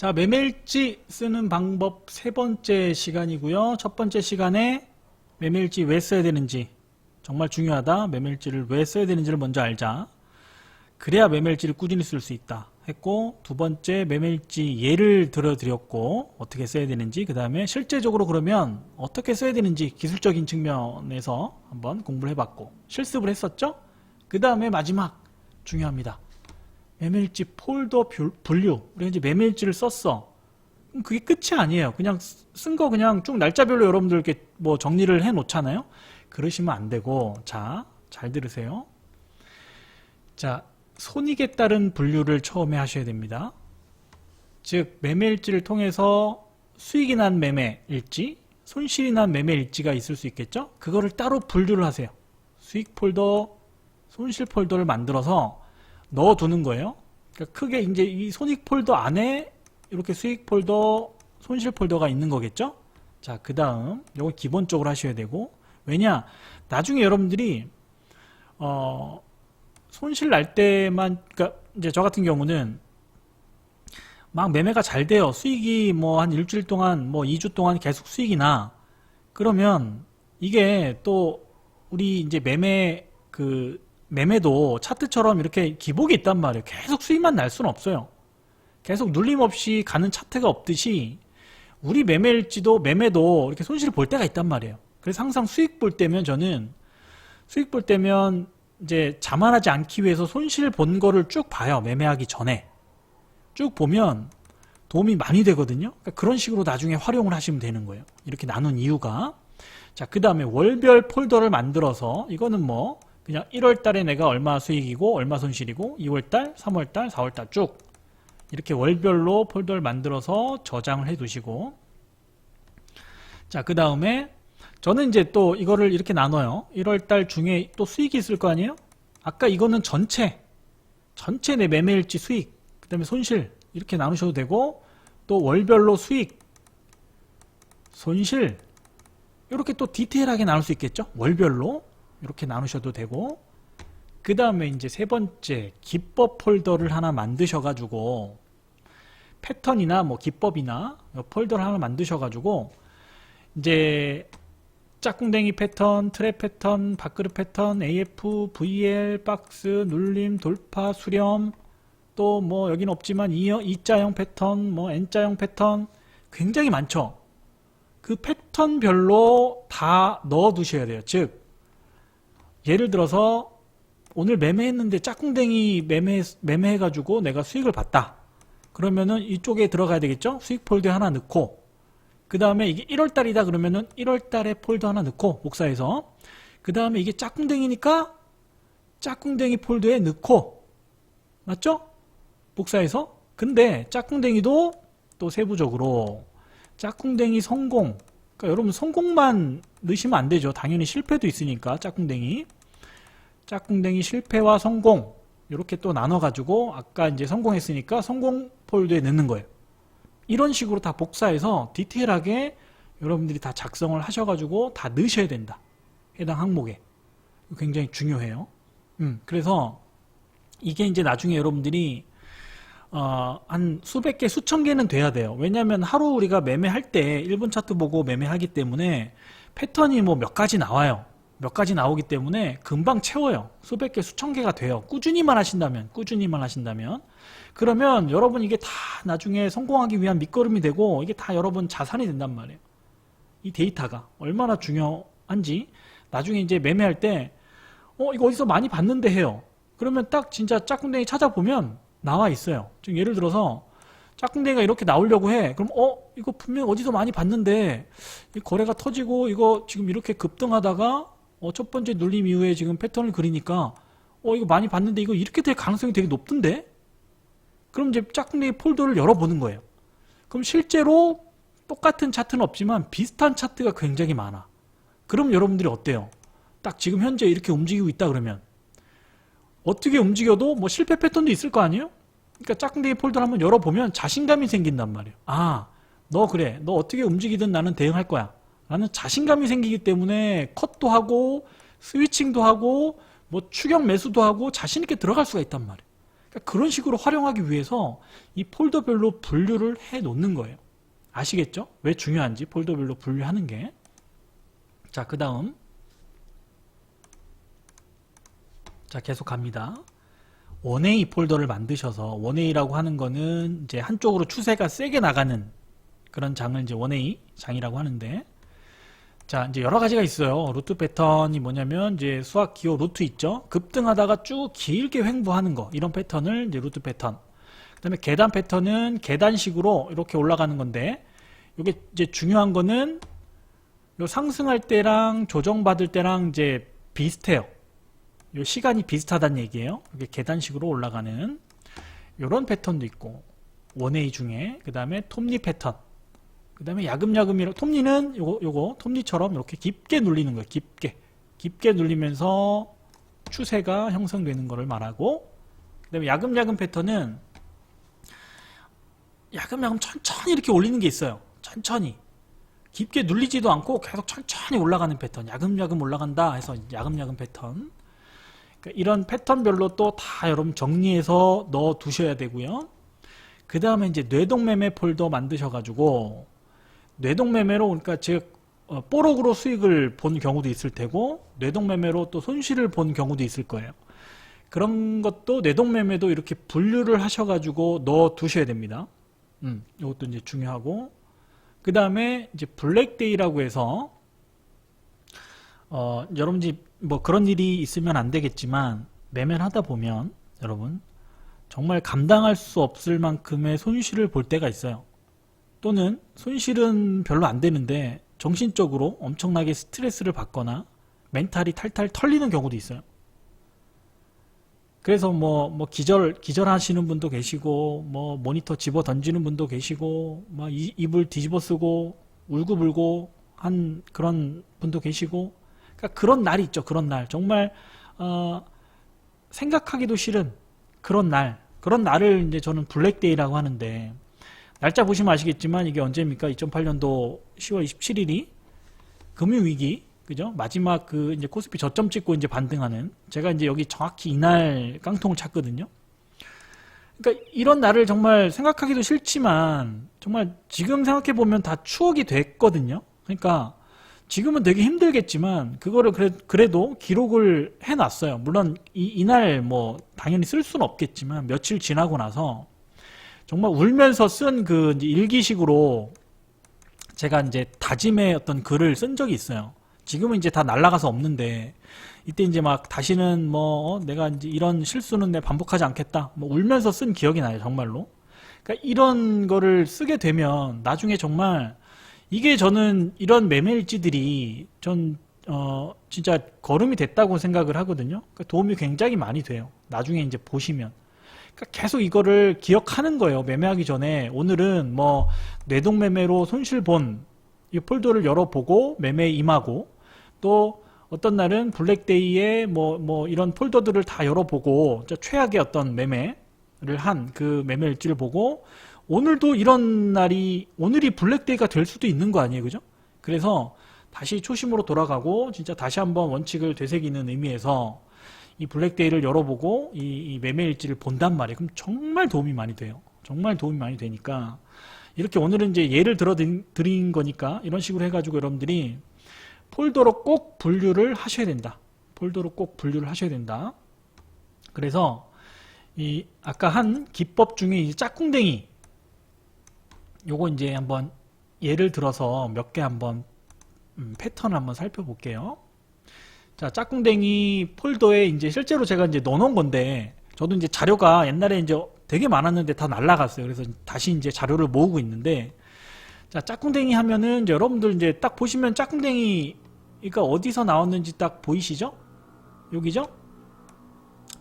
자, 매매일지 쓰는 방법 세 번째 시간이고요. 첫 번째 시간에 매매일지 왜 써야 되는지 정말 중요하다. 매매일지를 왜 써야 되는지를 먼저 알자. 그래야 매매일지를 꾸준히 쓸 수 있다. 했고 두 번째 매매일지 예를 들어드렸고 어떻게 써야 되는지 그 다음에 실제적으로 그러면 어떻게 써야 되는지 기술적인 측면에서 한번 공부를 해봤고 실습을 했었죠. 그 다음에 마지막 중요합니다. 매매일지 폴더 뷰- 분류. 우리가 이제 매매일지를 썼어. 그게 끝이 아니에요. 그냥 쓴 거 그냥 쭉 날짜별로 여러분들 이렇게 뭐 정리를 해 놓잖아요. 그러시면 안 되고, 자, 잘 들으세요. 자, 손익에 따른 분류를 처음에 하셔야 됩니다. 즉, 매매일지를 통해서 수익이 난 매매일지, 손실이 난 매매일지가 있을 수 있겠죠? 그거를 따로 분류를 하세요. 수익 폴더, 손실 폴더를 만들어서 넣어두는 거예요. 그러니까 크게 이제 이 손익 폴더 안에 이렇게 수익 폴더, 손실 폴더가 있는 거겠죠? 자, 그 다음, 요거 기본적으로 하셔야 되고, 왜냐, 나중에 여러분들이, 어, 손실 날 때만, 그니까, 이제 저 같은 경우는, 막 매매가 잘 돼요. 수익이 뭐 한 일주일 동안, 뭐 2주 동안 계속 수익이 나. 그러면, 이게 또, 우리 이제 매매, 그, 매매도 차트처럼 이렇게 기복이 있단 말이에요. 계속 수익만 날 수는 없어요. 계속 눌림 없이 가는 차트가 없듯이 우리 매매일지도 매매도 이렇게 손실을 볼 때가 있단 말이에요. 그래서 항상 수익 볼 때면 저는 수익 볼 때면 이제 자만하지 않기 위해서 손실 본 거를 쭉 봐요. 매매하기 전에. 쭉 보면 도움이 많이 되거든요. 그러니까 그런 식으로 나중에 활용을 하시면 되는 거예요. 이렇게 나눈 이유가. 자, 그 다음에 월별 폴더를 만들어서 이거는 뭐 그냥 1월 달에 내가 얼마 수익이고 얼마 손실이고 2월 달, 3월 달, 4월 달 쭉 이렇게 월별로 폴더를 만들어서 저장을 해 두시고 자, 그 다음에 저는 이제 또 이거를 이렇게 나눠요. 1월 달 중에 또 수익이 있을 거 아니에요? 아까 이거는 전체 전체 내 매매일지 수익, 그 다음에 손실 이렇게 나누셔도 되고 또 월별로 수익, 손실 이렇게 또 디테일하게 나눌 수 있겠죠? 월별로 이렇게 나누셔도 되고 그 다음에 이제 세 번째 기법 폴더를 하나 만드셔 가지고 패턴이나 뭐 기법이나 폴더를 하나 만드셔 가지고 이제 짝꿍댕이 패턴, 트랩 패턴, 밥그릇 패턴, AF, VL, 박스, 눌림, 돌파, 수렴, 또 뭐 여긴 없지만 이, E자형 패턴, 뭐 N자형 패턴 굉장히 많죠. 그 패턴별로 다 넣어 두셔야 돼요. 즉 예를 들어서 오늘 매매했는데 짝꿍댕이 매매 매매해가지고 내가 수익을 봤다. 그러면은 이쪽에 들어가야 되겠죠? 수익 폴더에 하나 넣고 그 다음에 이게 1월 달이다 그러면은 1월 달에 폴더 하나 넣고 복사해서 그 다음에 이게 짝꿍댕이니까 짝꿍댕이 폴더에 넣고 맞죠? 복사해서 근데 짝꿍댕이도 또 세부적으로 짝꿍댕이 성공 그러니까 여러분 성공만 넣으시면 안 되죠 당연히 실패도 있으니까 짝꿍댕이 짝꿍댕이 실패와 성공 이렇게 또 나눠 가지고 아까 이제 성공했으니까 성공 폴더에 넣는 거예요 이런 식으로 다 복사해서 디테일하게 여러분들이 다 작성을 하셔가지고 다 넣으셔야 된다. 해당 항목에. 굉장히 중요해요. 음, 그래서 이게 이제 나중에 여러분들이 어, 한 수백 개, 수천 개는 돼야 돼요. 왜냐하면 하루 우리가 매매할 때 1분 차트 보고 매매하기 때문에 패턴이 뭐 몇 가지 나와요. 몇 가지 나오기 때문에 금방 채워요. 수백 개, 수천 개가 돼요. 꾸준히만 하신다면, 꾸준히만 하신다면. 그러면 여러분 이게 다 나중에 성공하기 위한 밑거름이 되고 이게 다 여러분 자산이 된단 말이에요. 이 데이터가 얼마나 중요한지 나중에 이제 매매할 때 어, 이거 어디서 많이 봤는데 해요. 그러면 딱 진짜 짝꿍댕이 찾아보면 나와 있어요. 지금 예를 들어서 짝꿍댕이가 이렇게 나오려고 해. 그럼 어, 이거 분명 어디서 많이 봤는데 이 거래가 터지고 이거 지금 이렇게 급등하다가 어, 첫 번째 눌림 이후에 지금 패턴을 그리니까 어, 이거 많이 봤는데 이거 이렇게 될 가능성이 되게 높던데? 그럼 이제 짝꿍댕이 폴더를 열어보는 거예요. 그럼 실제로 똑같은 차트는 없지만 비슷한 차트가 굉장히 많아. 그럼 여러분들이 어때요? 딱 지금 현재 이렇게 움직이고 있다 그러면 어떻게 움직여도 뭐 실패 패턴도 있을 거 아니에요? 그러니까 짝꿍댕이 폴더를 한번 열어보면 자신감이 생긴단 말이에요. 아, 너 그래. 너 어떻게 움직이든 나는 대응할 거야. 라는 자신감이 생기기 때문에 컷도 하고 스위칭도 하고 뭐 추격 매수도 하고 자신 있게 들어갈 수가 있단 말이에요. 그러니까 그런 식으로 활용하기 위해서 이 폴더별로 분류를 해 놓는 거예요. 아시겠죠? 왜 중요한지 폴더별로 분류하는 게. 자, 그 다음. 자, 계속 갑니다. 원A 폴더를 만드셔서 원A라고 하는 거는 이제 한쪽으로 추세가 세게 나가는 그런 장을 이제 원A 장이라고 하는데 자, 이제 여러 가지가 있어요. 루트 패턴이 뭐냐면 이제 수학 기호 루트 있죠. 급등하다가 쭉 길게 횡보하는 거. 이런 패턴을 이제 루트 패턴. 그다음에 계단 패턴은 계단식으로 이렇게 올라가는 건데 이게 이제 중요한 거는 요 상승할 때랑 조정받을 때랑 이제 비슷해요. 요 시간이 비슷하다는 얘기예요. 이게 계단식으로 올라가는 요런 패턴도 있고 원웨이 중에 그 다음에 톱니 패턴 그 다음에 야금야금이로 톱니는 요거 요거 톱니처럼 이렇게 깊게 눌리는 거예요. 깊게 깊게 눌리면서 추세가 형성되는 것을 말하고 그 다음에 야금야금 패턴은 야금야금 천천히 이렇게 올리는 게 있어요. 천천히 깊게 눌리지도 않고 계속 천천히 올라가는 패턴 야금야금 올라간다 해서 야금야금 패턴 이런 패턴별로 또 다 여러분 정리해서 넣어 두셔야 되고요. 그 다음에 이제 뇌동매매 폴더 만드셔가지고 뇌동매매로 그러니까 즉 어, 뽀록으로 수익을 본 경우도 있을 테고 뇌동매매로 또 손실을 본 경우도 있을 거예요. 그런 것도 뇌동매매도 이렇게 분류를 하셔가지고 넣어 두셔야 됩니다. 음, 이것도 이제 중요하고 그 다음에 이제 블랙데이라고 해서 어, 여러분들이 뭐 그런 일이 있으면 안 되겠지만 매매를 하다 보면 여러분 정말 감당할 수 없을 만큼의 손실을 볼 때가 있어요. 또는 손실은 별로 안 되는데 정신적으로 엄청나게 스트레스를 받거나 멘탈이 탈탈 털리는 경우도 있어요. 그래서 뭐, 뭐 기절, 기절하시는 분도 계시고, 뭐 모니터 집어 던지는 분도 계시고, 막 이- 입을 뒤집어 쓰고, 울고불고 한 그런 분도 계시고, 그러니까 그런 날이 있죠. 그런 날. 정말, 어, 생각하기도 싫은 그런 날. 그런 날을 이제 저는 블랙데이라고 하는데, 날짜 보시면 아시겠지만 이게 언제입니까? 2008년도 10월 27일이 금융 위기, 그죠? 마지막 그 이제 코스피 저점 찍고 이제 반등하는 제가 이제 여기 정확히 이날 깡통을 찼거든요. 그러니까 이런 날을 정말 생각하기도 싫지만 정말 지금 생각해 보면 다 추억이 됐거든요. 그러니까 지금은 되게 힘들겠지만 그거를 그래, 그래도 기록을 해놨어요. 물론 이, 이날 뭐 당연히 쓸 수는 없겠지만 며칠 지나고 나서 정말 울면서 쓴 그 일기식으로 제가 이제 다짐의 어떤 글을 쓴 적이 있어요. 지금은 이제 다 날라가서 없는데 이때 이제 막 다시는 뭐 어, 내가 이제 이런 실수는 내 반복하지 않겠다. 뭐 울면서 쓴 기억이 나요, 정말로. 그러니까 이런 거를 쓰게 되면 나중에 정말 이게 저는 이런 매매일지들이 전 어, 진짜 걸음이 됐다고 생각을 하거든요. 그러니까 도움이 굉장히 많이 돼요. 나중에 이제 보시면. 그러니까 계속 이거를 기억하는 거예요. 매매하기 전에 오늘은 뭐 뇌동매매로 손실 본 이 폴더를 열어보고 매매에 임하고 또 어떤 날은 블랙데이에 뭐 뭐 이런 폴더들을 다 열어보고 최악의 어떤 매매를 한 그 매매 일지를 보고 오늘도 이런 날이 오늘이 블랙데이가 될 수도 있는 거 아니에요, 그죠? 그래서 다시 초심으로 돌아가고 진짜 다시 한번 원칙을 되새기는 의미에서 이 블랙데이를 열어보고 이, 이 매매 일지를 본단 말이에요. 그럼 정말 도움이 많이 돼요. 정말 도움이 많이 되니까 이렇게 오늘은 이제 예를 들어 드린- 거니까 이런 식으로 해가지고 여러분들이 폴더로 꼭 분류를 하셔야 된다. 폴더로 꼭 분류를 하셔야 된다. 그래서 이 아까 한 기법 중에 이 짝꿍댕이 요거 이제 한번 예를 들어서 몇 개 한번 음, 패턴을 한번 살펴볼게요. 자, 짝꿍댕이 폴더에 이제 실제로 제가 이제 넣어놓은 건데, 저도 이제 자료가 옛날에 이제 되게 많았는데 다 날라갔어요. 그래서 다시 이제 자료를 모으고 있는데, 자, 짝꿍댕이 하면은 이제 여러분들 이제 딱 보시면 짝꿍댕이가 어디서 나왔는지 딱 보이시죠? 여기죠?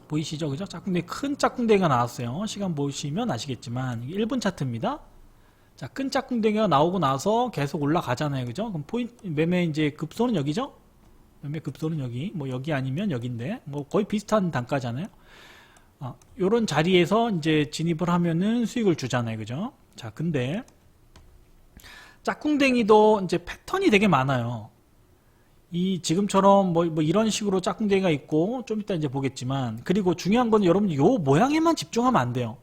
보이시죠? 그죠? 짝꿍댕이, 큰 짝꿍댕이가 나왔어요. 시간 보시면 아시겠지만, 이게 1분 차트입니다. 자, 큰 짝꿍댕이가 나오고 나서 계속 올라가잖아요. 그죠? 그럼 포인트, 매매 이제 급소는 여기죠? 매매 급소는 여기, 뭐 여기 아니면 여기인데, 뭐 거의 비슷한 단가잖아요. 아, 요런 자리에서 이제 진입을 하면은 수익을 주잖아요. 그죠? 자, 근데 짝꿍댕이도 이제 패턴이 되게 많아요. 이 지금처럼 뭐, 뭐 이런 식으로 짝꿍댕이가 있고 좀 이따 이제 보겠지만 그리고 중요한 건 여러분 요 모양에만 집중하면 안 돼요.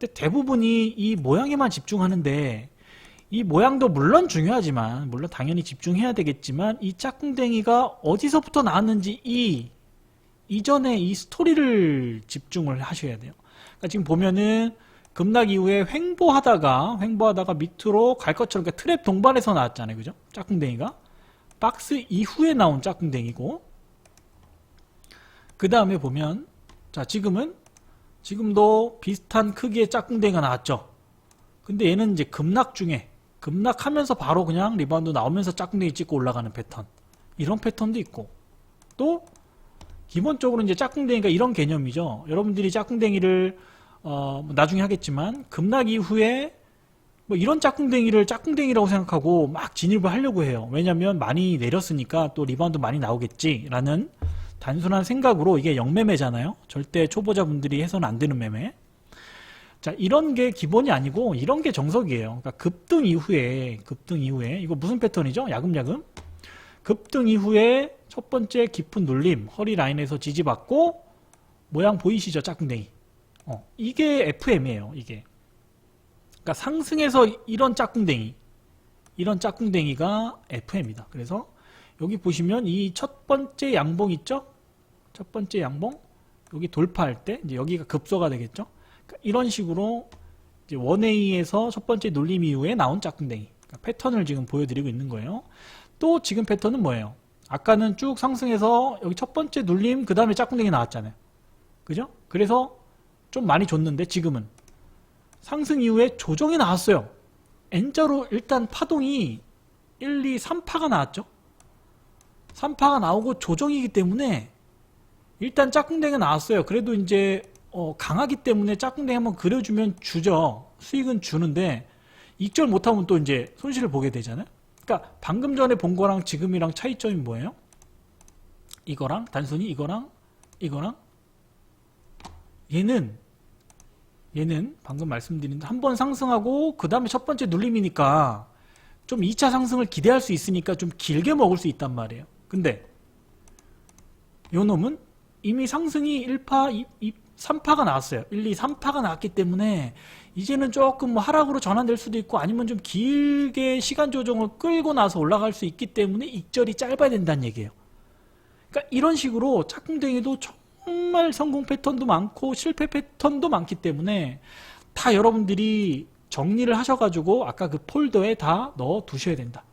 근데 대부분이 이 모양에만 집중하는데 이 모양도 물론 중요하지만 물론 당연히 집중해야 되겠지만 이 짝꿍댕이가 어디서부터 나왔는지 이 이전에 이 스토리를 집중을 하셔야 돼요. 그러니까 지금 보면은 급락 이후에 횡보하다가 횡보하다가 밑으로 갈 것처럼 그러니까 트랩 동반에서 나왔잖아요. 그죠? 짝꿍댕이가 박스 이후에 나온 짝꿍댕이고 그 다음에 보면 자 지금은 지금도 비슷한 크기의 짝꿍댕이가 나왔죠. 근데 얘는 이제 급락 중에 급락하면서 바로 그냥 리바운드 나오면서 짝꿍댕이 찍고 올라가는 패턴 이런 패턴도 있고 또 기본적으로 이제 짝꿍댕이가 이런 개념이죠. 여러분들이 짝꿍댕이를 어, 뭐 나중에 하겠지만 급락 이후에 뭐 이런 짝꿍댕이를 짝꿍댕이라고 생각하고 막 진입을 하려고 해요. 왜냐면 많이 내렸으니까 또 리바운드 많이 나오겠지라는 단순한 생각으로 이게 영매매잖아요. 절대 초보자분들이 해서는 안 되는 매매. 자, 이런 게 기본이 아니고 이런 게 정석이에요. 그러니까 급등 이후에 급등 이후에 이거 무슨 패턴이죠? 야금야금. 급등 이후에 첫 번째 깊은 눌림, 허리 라인에서 지지받고 모양 보이시죠? 짝꿍댕이. 어, 이게 FM이에요. 이게. 그러니까 상승해서 이런 짝꿍댕이, 이런 짝꿍댕이가 FM이다. 그래서 여기 보시면 이 첫 번째 양봉 있죠? 첫 번째 양봉 여기 돌파할 때 이제 여기가 급소가 되겠죠? 그러니까 이런 식으로 이제 원웨이에서 첫 번째 눌림 이후에 나온 짝꿍댕이 그러니까 패턴을 지금 보여드리고 있는 거예요. 또 지금 패턴은 뭐예요? 아까는 쭉 상승해서 여기 첫 번째 눌림 그 다음에 짝꿍댕이 나왔잖아요. 그죠? 그래서 좀 많이 줬는데 지금은 상승 이후에 조정이 나왔어요. N자로 일단 파동이 1, 2, 3파가 나왔죠. 3파가 나오고 조정이기 때문에 일단 짝꿍댕이 나왔어요. 그래도 이제 어, 강하기 때문에 짝꿍댕이 한번 그려주면 주죠. 수익은 주는데 익절 못하면 또 이제 손실을 보게 되잖아요. 그러니까 방금 전에 본 거랑 지금이랑 차이점이 뭐예요? 이거랑 단순히 이거랑 이거랑 얘는 얘는 방금 말씀드린 한 번 상승하고 그 다음에 첫 번째 눌림이니까 좀 2차 상승을 기대할 수 있으니까 좀 길게 먹을 수 있단 말이에요. 근데 요 놈은 이미 상승이 1파, 2, 2, 3파가 나왔어요. 1, 2, 3파가 나왔기 때문에 이제는 조금 뭐 하락으로 전환될 수도 있고 아니면 좀 길게 시간 조정을 끌고 나서 올라갈 수 있기 때문에 익절이 짧아야 된다는 얘기예요. 그러니까 이런 식으로 짝꿍댕이도 정말 성공 패턴도 많고 실패 패턴도 많기 때문에 다 여러분들이 정리를 하셔가지고 아까 그 폴더에 다 넣어 두셔야 된다.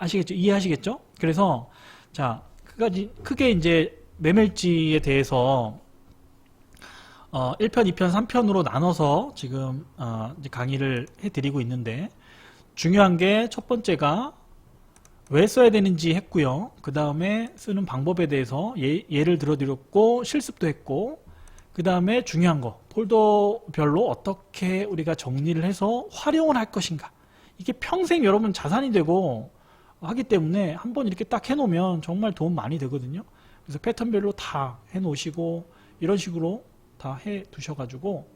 아시겠죠? 이해하시겠죠? 그래서 자 크게, 크게 이제 매멜지에 대해서 어, 1편, 2편, 3편으로 나눠서 지금 어, 강의를 해드리고 있는데 중요한 게 첫 번째가 왜 써야 되는지 했고요. 그 다음에 쓰는 방법에 대해서 예, 예를 들어드렸고 실습도 했고 그 다음에 중요한 거 폴더별로 어떻게 우리가 정리를 해서 활용을 할 것인가 이게 평생 여러분 자산이 되고 하기 때문에 한번 이렇게 딱 해놓으면 정말 도움 많이 되거든요. 그래서 패턴별로 다 해놓으시고 이런 식으로 다 해 두셔가지고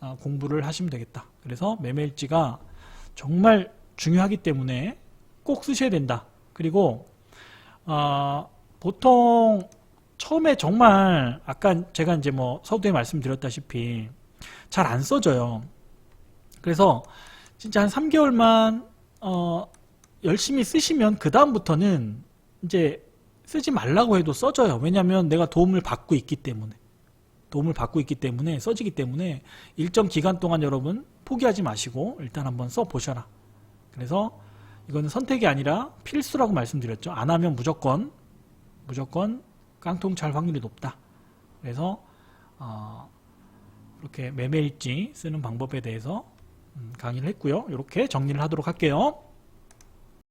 아, 공부를 하시면 되겠다. 그래서 매매일지가 정말 중요하기 때문에 꼭 쓰셔야 된다. 그리고 어, 보통 처음에 정말 아까 제가 이제 뭐 서두에 말씀드렸다시피 잘 안 써져요. 그래서 진짜 한 3개월만 어, 열심히 쓰시면 그 다음부터는 이제 쓰지 말라고 해도 써져요. 왜냐하면 내가 도움을 받고 있기 때문에 도움을 받고 있기 때문에 써지기 때문에 일정 기간 동안 여러분 포기하지 마시고 일단 한번 써 보셔라. 그래서 이거는 선택이 아니라 필수라고 말씀드렸죠. 안 하면 무조건 무조건 깡통 찰 확률이 높다. 그래서 어, 이렇게 매매일지 쓰는 방법에 대해서 음, 강의를 했고요. 이렇게 정리를 하도록 할게요.